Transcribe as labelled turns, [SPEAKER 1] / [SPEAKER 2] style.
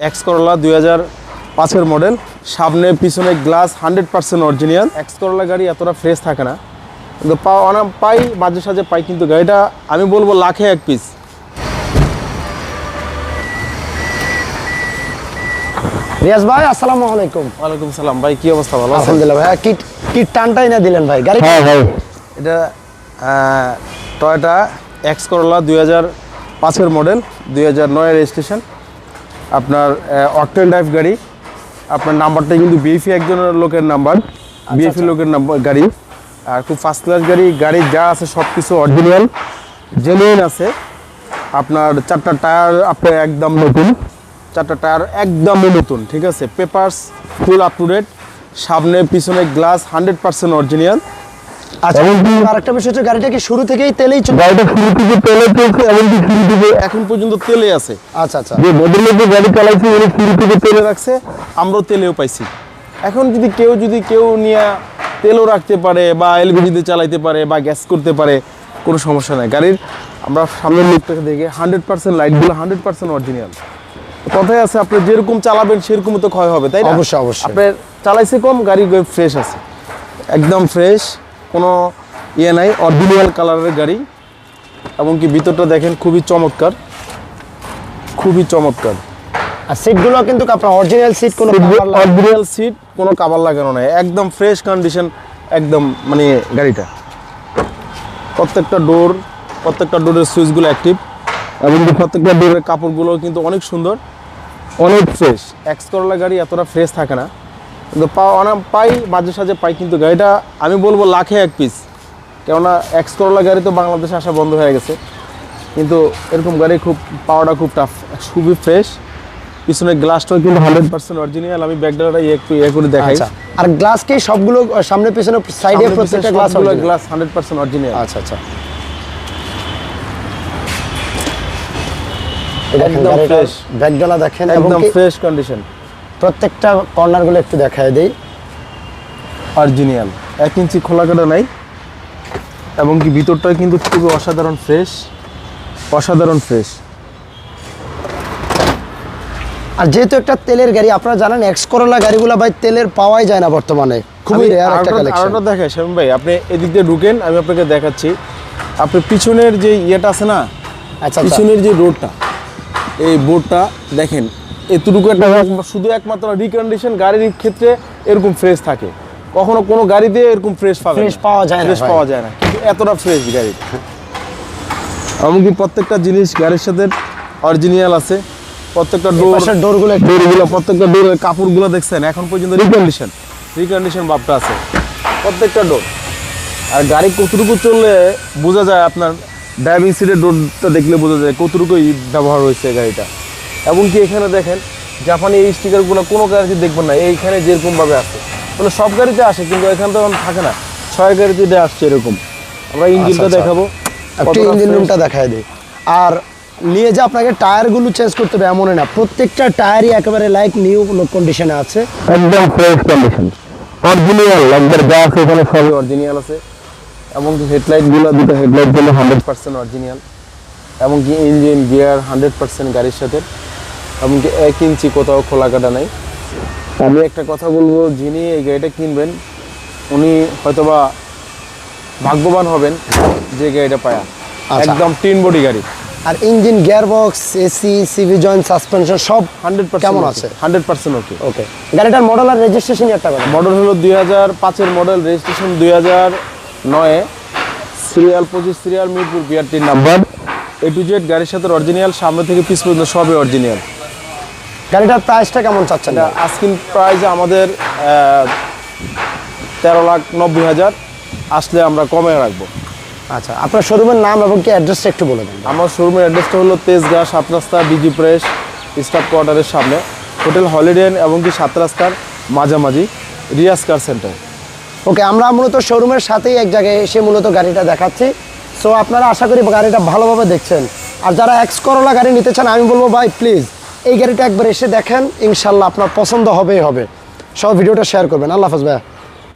[SPEAKER 1] X Corolla দুই হাজার পাঁচের মডেল সামনে পিছনে glass hundred percent original X Corolla গাড়ি এতটা ফ্রেশ থাকে না। কিন্তু পা অনেক পাই মাঝে সাঝে পাই কিন্তু গাড়িটা আমি বলব লাখে এক পিস
[SPEAKER 2] রিয়াজ ভাই আসসালামু আলাইকুম।
[SPEAKER 1] ওয়ালাইকুম সালাম ভাই কি অবস্থা? ভালো আছেন?
[SPEAKER 2] আলহামদুলিল্লাহ ভাই কি কি টানটাই না দিলেন ভাই গাড়ি
[SPEAKER 1] হ্যাঁ ভাই। এটা টয়টা এক্স করলা দুই হাজার পাঁচের মডেল দুই হাজার নয় রেজিস্ট্রেশন আপনার অকটেন ড্রাইভ গাড়ি। আপনার নাম্বারটা কিন্তু বিএফি একজনের লোকের নাম্বার। বিএফি লোকের নাম্বার গাড়ি। আর খুব ফার্স্ট ক্লাস গাড়ি গাড়ি যা আছে সব কিছু অরিজিনাল জেনুইন আছে। আপনার চারটা টায়ার আপনার একদম নতুন। চারটা টায়ার একদমই নতুন ঠিক আছে? Papers full up to date সামনে পিছনে গ্লাস হান্ড্রেড পার্সেন্ট অরিজিনাল
[SPEAKER 2] আচ্ছা আরেকটা বিষয় হচ্ছে গাড়িটা কি শুরু থেকেই তেলেই
[SPEAKER 1] গাড়িটা শুরু থেকে তেলে চলছে এমনকি শুরু থেকে এখন পর্যন্ত তেলে আছে।
[SPEAKER 2] আচ্ছা আচ্ছা।
[SPEAKER 1] যে বদলে যে গাড়ি চালাইছে উনি শুরু থেকে তেলে রাখছে আমরাও তেলেও পাইছি। এখন যদি কেউ যদি কেউ নিয়ে তেলও রাখতে পারে বা এলপিজিতে চালাইতে পারে বা গ্যাস করতে পারে কোনো সমস্যা নাই। গাড়ির আমরা সামনের লোকটাকে দেখে হান্ড্রেড পার্সেন্ট লাইটগুলো হান্ড্রেড পার্সেন্ট অরিজিনাল। কথায় আছে আপনি যেরকম চালাবেন সেরকম তো ক্ষয় হবে তাই না?
[SPEAKER 2] অবশ্যই, অবশ্যই।
[SPEAKER 1] আপনার চালাইছে কম গাড়ি ফ্রেশ আছে। একদম ফ্রেশ কোনো ইয়ে নাই অরিজিনাল কালারের গাড়ি। এমনকি ভিতরটা দেখেন খুবই চমৎকার। খুবই চমৎকার।
[SPEAKER 2] আর সিটগুলো কিন্তু আপনার অরিজিনাল সিট কোনো
[SPEAKER 1] অরিজিনাল সিট কোনো কাভার লাগানো নাই একদম ফ্রেশ কন্ডিশন একদম মানে গাড়িটা। প্রত্যেকটা ডোর প্রত্যেকটা ডোরের সুইচগুলো অ্যাক্টিভ এবং প্রত্যেকটা ডোরের কাপড়গুলো কিন্তু অনেক সুন্দর অনেক ফ্রেশ এক্স করলা গাড়ি এতটা ফ্রেশ থাকে না। কিন্তু পা অনেক পাই মাঝে সাঝে পাই কিন্তু গাড়িটা আমি বলব লাখে এক পিস কেননা এক্স করলা গাড়ি তো বাংলাদেশে আসা বন্ধ হয়ে গেছে। কিন্তু এরকম গাড়ি খুব পাওয়াটা খুব টাফ খুবই ফ্রেশ পিছনে গ্লাসটাও কিন্তু হান্ড্রেড পার্সেন্ট অরিজিনাল আমি ব্যাগডালাটা একটু ইয়ে করে দেখাই।
[SPEAKER 2] আচ্ছা আর গ্লাস কি সবগুলো সামনে পিছনে সাইডে প্রত্যেকটা glass
[SPEAKER 1] glass hundred percent original
[SPEAKER 2] আচ্ছা আচ্ছা।
[SPEAKER 1] একদম ফ্রেশ
[SPEAKER 2] ব্যাগডালা দেখেন
[SPEAKER 1] একদম ফ্রেশ কন্ডিশন
[SPEAKER 2] প্রত্যেকটা কর্নারগুলো একটু দেখায় দেই।
[SPEAKER 1] অরিজিনাল এক ইঞ্চি খোলা কাটা নাই এবং কি ভিতরটা কিন্তু খুবই অসাধারণ ফ্রেশ অসাধারণ ফ্রেশ
[SPEAKER 2] আর যেহেতু একটা তেলের গাড়ি আপনারা জানেন এক্স করোলা গাড়িগুলো ভাই তেলের পাওয়াই যায় না বর্তমানে। খুবই রেয়ার একটা কালেকশন
[SPEAKER 1] আরেকটা দেখে শ্যাম ভাই আপনি এদিক দিয়ে ঢুকেন আমি আপনাকে দেখাচ্ছি। আপনি পিছনের যে ইয়েটা আছে না
[SPEAKER 2] আচ্ছা আচ্ছা।
[SPEAKER 1] পিছনের যে রোডটা এই বোর্ডটা দেখেন এতটুকু একটা শুধু একমাত্র রিকন্ডিশন গাড়ির ক্ষেত্রে এরকম ফ্রেশ থাকে। কখনো কোনো গাড়িতে এরকম ফ্রেশ পাবে
[SPEAKER 2] Fresh পাওয়া যায় না
[SPEAKER 1] ফ্রেশ পাওয়া যায় না। কিন্তু এতটা ফ্রেশ গাড়ি। এমনকি প্রত্যেকটা জিনিস গাড়ির সাথে অরিজিনাল আছে। প্রত্যেকটা ডোর
[SPEAKER 2] ডোরগুলো একটু
[SPEAKER 1] ডোরগুলো প্রত্যেকটা ডোরের কাপড়গুলো দেখছেন? এখন পর্যন্ত রিকন্ডিশন রিকন্ডিশন ভাবটা আছে। প্রত্যেকটা ডোর আর গাড়ি কতটুকু চললে বোঝা যায় আপনার। ড্রাইভিং সিটের ডোরটা দেখলে বোঝা যায় কতটুকুই ব্যবহার হয়েছে গাড়িটা। এবং কি এখানে দেখেন জাপানি এই স্টিকারগুলো কোনো গাড়িতে দেখবেন না এইখানে যেরকমভাবে আছে। মানে সব গাড়িতে আসে কিন্তু এখানে তো থাকে না। ছয় গাড়িতে আসছে এরকম। আমরা ইঞ্জিনটা
[SPEAKER 2] আচ্ছা।
[SPEAKER 1] দেখাবো।
[SPEAKER 2] একটু ইঞ্জিন রুমটা দেখায় দিই। আর নিয়ে যে আপনাকে টায়ারগুলো চেঞ্জ করতে হবে এমনই না। প্রত্যেকটা টায়ারই একেবারে লাইক নিউ কন্ডিশনে আছে।
[SPEAKER 1] একদম ফ্রেশ কন্ডিশন অরিজিনাল একবার যা আছে এখানে সবই অরিজিনাল আছে। এবং কি হেডলাইটগুলো দুটো হেডলাইটগুলো হান্ড্রেড পার্সেন্ট অরিজিনাল এবং কি ইঞ্জিন গিয়ার হান্ড্রেড পার্সেন্ট গাড়ির সাথে। এবং কি এক ইঞ্চি কোথাও খোলা কাটা নাই। আমি একটা কথা বলব যিনি এই গাড়িটা কিনবেন উনি হয়তোবা ভাগ্যবান হবেন যে গাড়িটা পায়া।
[SPEAKER 2] আচ্ছা।
[SPEAKER 1] একদম টিন বডি গাড়ি।
[SPEAKER 2] আর engine gearbox AC CV joint suspension সব
[SPEAKER 1] হান্ড্রেড
[SPEAKER 2] কেমন আছে?
[SPEAKER 1] Hundred percent okay.
[SPEAKER 2] ওকে। গাড়িটার মডেল আর রেজিস্ট্রেশন একটা কথা।
[SPEAKER 1] মডেল হলো দুই হাজার পাঁচের মডেল রেজিস্ট্রেশন দুই হাজার নয়ে। সিরিয়াল পঁচিশ সিরিয়াল মিরপুর বিআরটির নাম্বার এ টু জেড গাড়ির সাথে অরিজিনাল সামনে থেকে পিস পর্যন্ত সবই অরিজিনাল
[SPEAKER 2] গাড়িটার প্রাইসটা কেমন চাচ্ছেন
[SPEAKER 1] এটা আস্কিন প্রাইস আমাদের তেরো লাখ নব্বই হাজার। আসলে আমরা কমে রাখব।
[SPEAKER 2] আচ্ছা আপনার শোরুমের নাম এবং কি অ্যাড্রেসটা একটু বলে দেন।
[SPEAKER 1] আমার শোরুমের অ্যাড্রেসটা হলো তেজগাঁ সাত রাস্তা বিজি প্রেস স্টাফ কোয়ার্টারের সামনে। হোটেল হলিডে এবং কি সাত রাস্তার মাঝামাঝি রিয়াজ কার সেন্টার
[SPEAKER 2] ওকে আমরা মূলত শোরুমের সাথেই এক জায়গায় এসে মূলত গাড়িটা দেখাচ্ছি। সো আপনারা আশা করি গাড়িটা ভালোভাবে দেখছেন। আর যারা এক্স করোলা গাড়ি নিতে চান আমি বলব ভাই প্লিজ এই গাড়িটা একবার এসে দেখেন, ইনশাল্লাহ আপনার পছন্দ হবেই হবে। সব ভিডিওটা শেয়ার করবেন। আল্লাহ হাফেজ ভাই